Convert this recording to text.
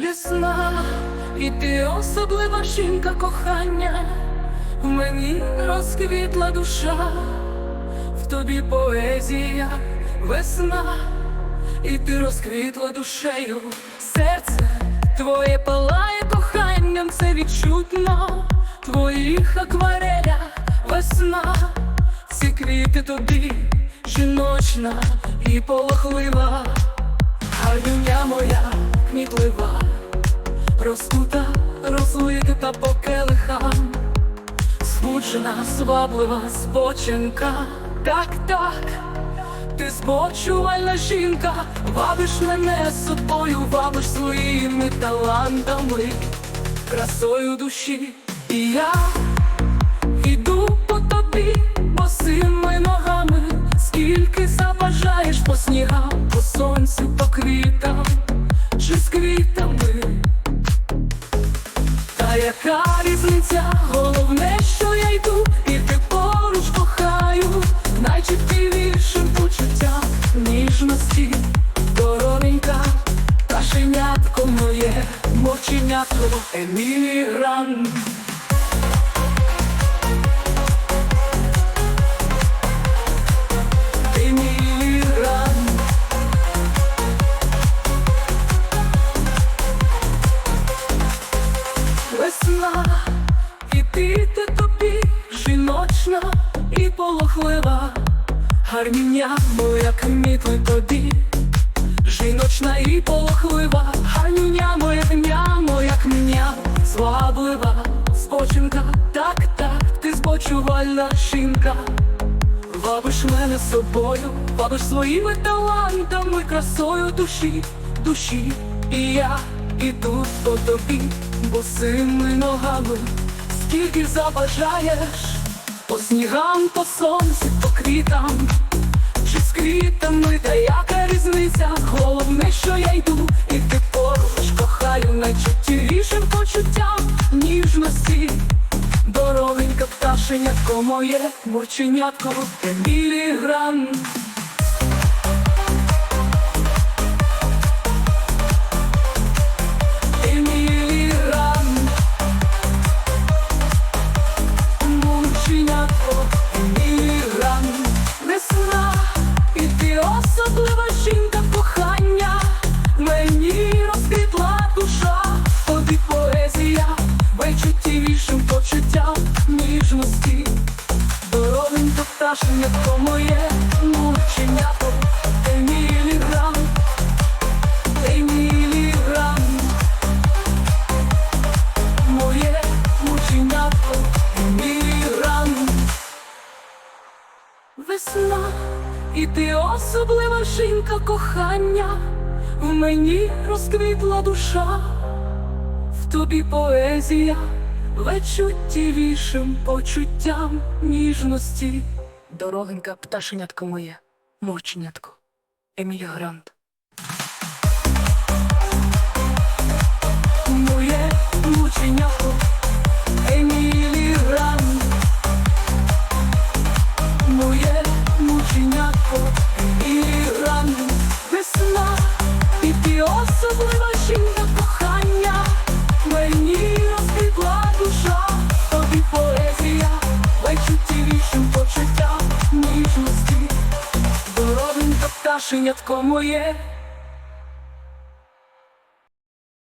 Весна, і ти особлива жінка кохання, в мені розквітла душа, в тобі поезія, весна, і ти розквітла душею, серце твоє палає коханням, це відчутно, твоїх акварелях весна, ці квіти тобі жіночна і полохлива. Гарюня моя кмітлива, розкута, розлита по келихам, збуджена, сваблива спочинка, так, так, ти збочувальна жінка, вабиш мене собою, вабиш своїми талантами, красою душі, і я іду по тобі різниця? Головне, що я йду, і ти поруч кохаю, найчуттєвішим почуттям ніжності, дорогенька, пташенятко моє, мовченятко, емігрант. Весна, і полохлива, моя кмітли тобі, жіночна і полохлива, гарміння моя кмя, моя кмня, зваблива, спочинка, так, так, ти збочувальна жінка. Вабиш мене собою, вабиш своїми талантами, красою душі, душі, і я іду по тобі, босими ногами, скільки забажаєш, по снігам, по сонцю, по квітам, чи з квітами, та яка різниця? Головне, що я йду, і ти поруч кохаю найчуттєвішим почуттям ніжності. Дорогенька пташенятко моє, мовченятко, білі Еміліграм. Моє, мовченятко, еміліграм, еміліграм, моє мученятко, еміліграм. Весна, і ти особлива жінка кохання, в мені розквітла душа, в тобі поезія, найчуттєвішим почуттям ніжності. Дорогенька пташенятко моє, мовченятко, Емілія Грант. Моє мученятко, Емілі Грант. Моє мученятко і ран весна, і ти особлива жінка дорогенька пташенятко моє,